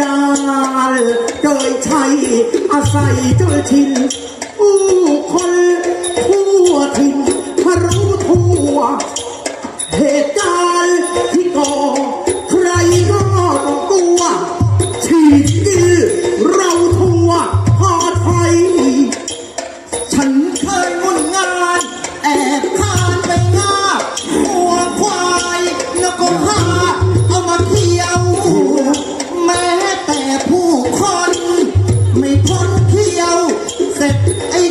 ดาลโดยใช้อาศัยจนชินผู้ เสร็จไอ้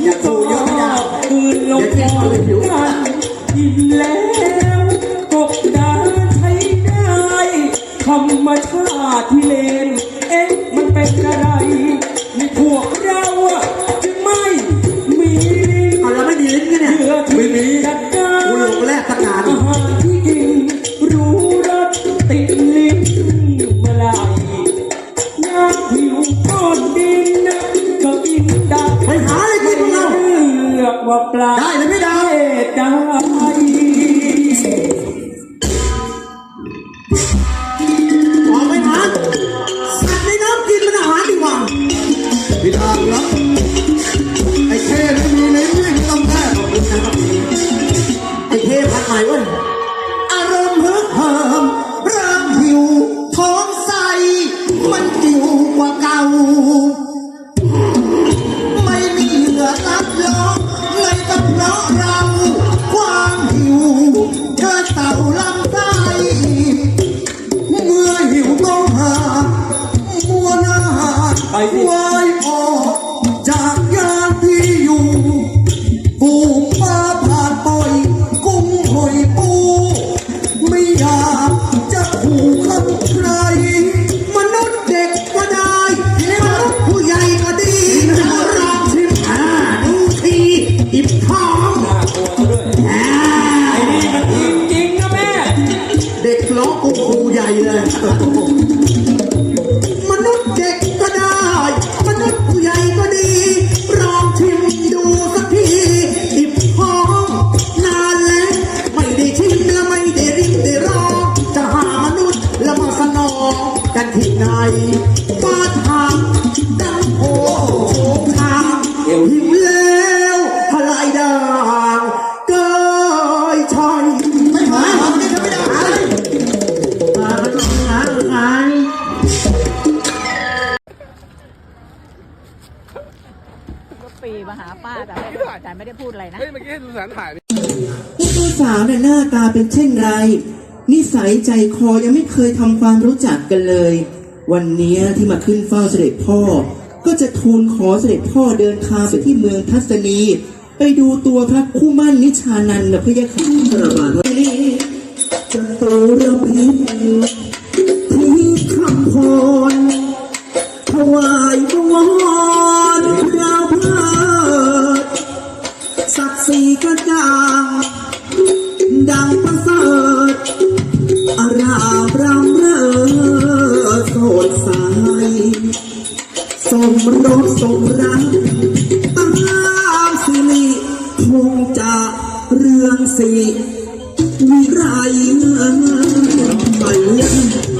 หินก็คืนลงคอกันกินแล้วกบดานใช้ได้ธรรมชาติที่เลน เอ๊ะมันเป็นอะไรในพวกเราอะจึงไม่มีลิ้นเอาแล้วไม่มีลิ้นกันเนี่ยเหยื่อที่จัดการกูหลงแรกตั้งนานอาหารที่กินรู้รสติดลิ้นเมื่อไหรน้ำผิวก้อนดินนะก็กินได้ไปหาอะไรกินของเรา เลือกว่าปลาได้เลยพี่ ไปสิวายออกจากยานที่อยู่ปูมาผ่านปล่อยกุ้งหอยปู ไม่อยากจะขู่คำใคร มนุษย์เด็กก็ได้มนุษย์ผู้ใหญ่ก็ดีลองชิมอ่าดูทีอิบทองอ่าไอ้นี่มันจริงจริงๆนะแม่ เด็กร้องกูครูใหญ่เลย ที่ไหนมาทางดังโผทางเหิวแล้วพลายด่างเกยชัยไม่หาหาไม่ได้ไม่ได้หาเลยมามันต้งหาหายก็ปีมาหาป้าแต่ไม่แต่ไม่ได้พูดอะไรนะ เฮ้ยเมื่อกี้ให้ดูสารถ่ายนี่ผู้ตัวสาวน่ะหน้าตาเป็นเช่นไร นิสัยใจคอยังไม่เคยทำความรู้จักกันเลย วันนี้ที่มาขึ้นเฝ้าเสด็จพ่อ ก็จะทูลขอเสด็จพ่อเดินทางไปที่เมืองทัศนี ไปดูตัวพระคู่มั่นนิชานันนะพะยะค่ะพระบาทว่านี่จะตูระพิษ คงจะเรื่องสีวิไรไปยัง